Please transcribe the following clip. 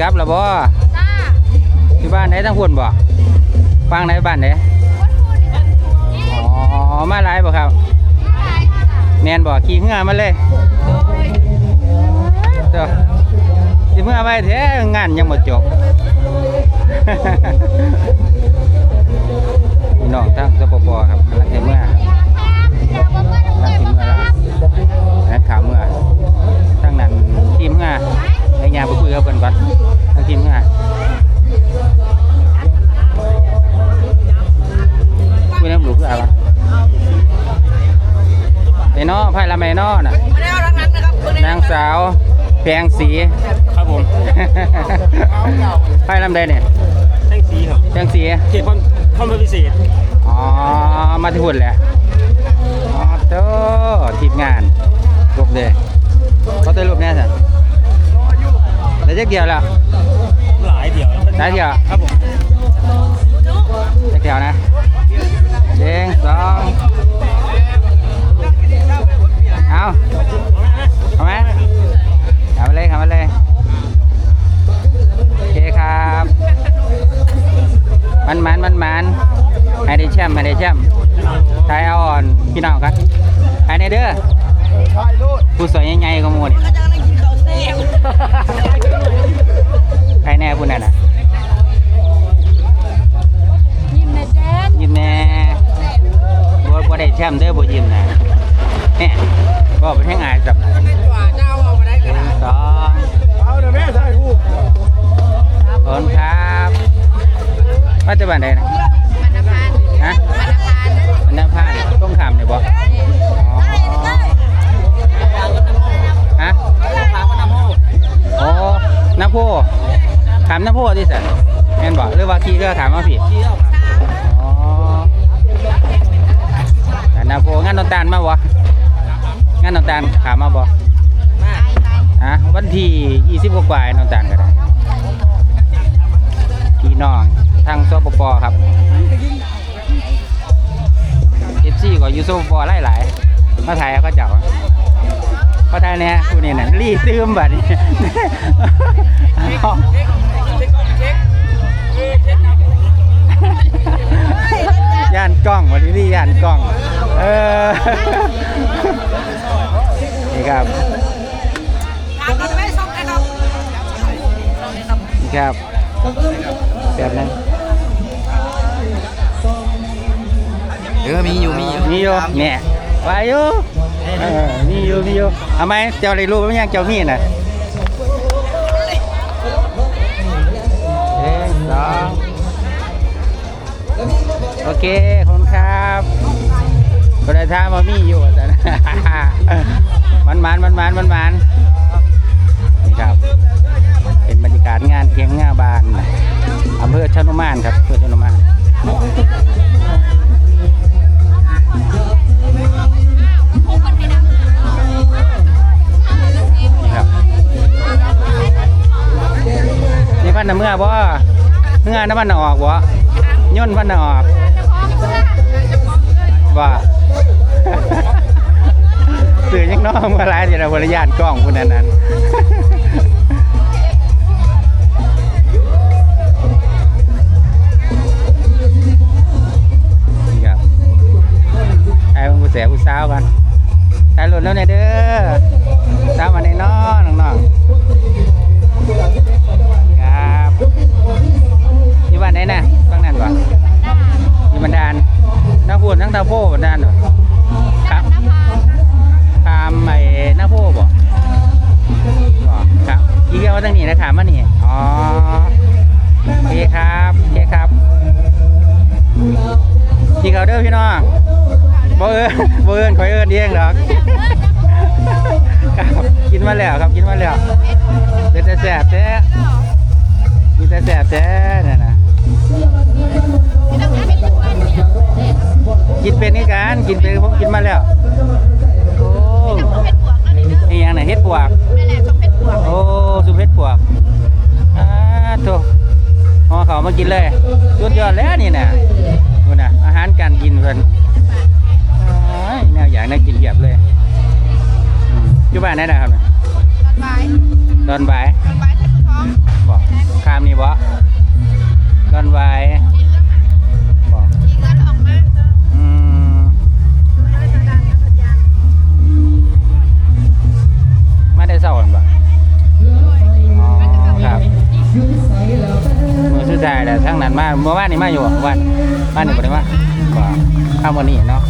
ครับละบ่จ้าที่บ้านไหนทั้งพุ่นบ่ฟังไหนบ้านไหนคนพูดนี่นะนี่อ๋อมาหลายบ่ครับอะไรค่ะแม่นบ่ขี่เหือมาเลยโอ้ยเด้อสิเมื่อไปแท้งานยังบ่จบพี่น้องทางสปปครับกำลัง ไพ่ละแม่น้อน่ะไม่ได้เอาทั้งนั้นนะครับคุณนางสาวแพงสีครับผมไพ่ลำใดเนี่ยแท่งสีครับแพงสีเขตความความพิเศษอ๋อมาที่หุ่นแหละอ๋อโตทีมงานรูปเดยเขาตัวรูปแน่สิแล้วจักเดียวแล้วหลายเดี่ยวหลายเดี่ยวครับผมจักเดียวนะ มันมันมันมันให้ได้แชมป์ให้ได้แชมป์ทายเอาอ่อนพี่น้องครับภายในเด้อผู้สวยใหญ่ๆก็มูนี่ก็จะนั่งกินข้าวเสียงใครแน่ผู้นั้นน่ะยิ้มนะเจนยิ้มแน่บ่บ่ได้แชมป์เด้อบ่ยิ้มนะแหน่บ่เป็นแห่งอายสับเจ้าเอามาได้หนึ่งสองเอาเดี๋ยวแม่ถ่ายรูปขอบคุณครับ ปัจจุบันใดนะมันนพันฮะมันนพันมันน้ำผ้าต้องขามเนี่ยบ่อ๋อฮะโอ้น้ำโพขามน้ำโพที่สันแม่นบ่หรือว่าขี่เรือขามมาผิดอ๋อแต่นาโพงานน้ำตาลมาบ่งานน้ำตาลขามมาบ่ฮะวันที่20กว่าๆน้ำตาลก็ได้พี่น้อง ทางสปปครับ FC ก็อยู่สปปหลายมาถ่ายเขาเจ้าเขาถ่ายแน่ผู้นี้น่ะรีซึมบัดนี้ย่านกล้องวันนี้นี่ย่านกล้อง เออ นี่ครับถามกันไม่ส่งนะครับนี่ครับแบบนั้น ออมีอยู่มีอยู่มีอยู่เนี่ยว่าอยู่เออมีอยู่มีอยู่เอาไหมเจ้าได้รู้ไหมยังเจ้ามีน่ะเอ๊ะสองโอเคขอบคุณครับก็ได้ท่ามว่ามีอยู่อาจารย์มันมันมันมันมันมันนี่ครับ น่ะเมื่อบ่เมื่อน้ำมันน่ะออกบ่ย่นพันน่ะออกบ่สื่อยังน้องมาหลายเดี๋ยวเราบริยานกล้องคุณนั้นนั้น กินข้าวเด้อพี่น้องบ่เอิญบ่เอิญข่อยเอิญเองดอกครับกินมาแล้วครับกินมาแล้วเป็นแต่แซ่บแท้มีแต่แซ่บแท้นั่นนะกินเป็นนี่กันกินเป็นผมกินมาแล้วโอ้นี่ยังน่ะเฮ็ดปวกโอ้สุเฮ็ดปวกอ่าโตห่อเขามากินเลยสุดยอดแล้วนี่น่ะ บ้านไหนนะครับเนี่ยตอนบายตอนบายตอนบายใส่ถุงท้องบอกข้ามนี่บ่ดอนไว้บอกอีกแล้วออกมาอืมมาได้เศร้ากันบ่ครับมือสุดท้ายแต่ทั้งนั้นมาเมื่อวานนี่มาอยู่บ่เมื่อวานบ้านนี่บ่ได้มาบ่ข้ามวันนี้เนาะ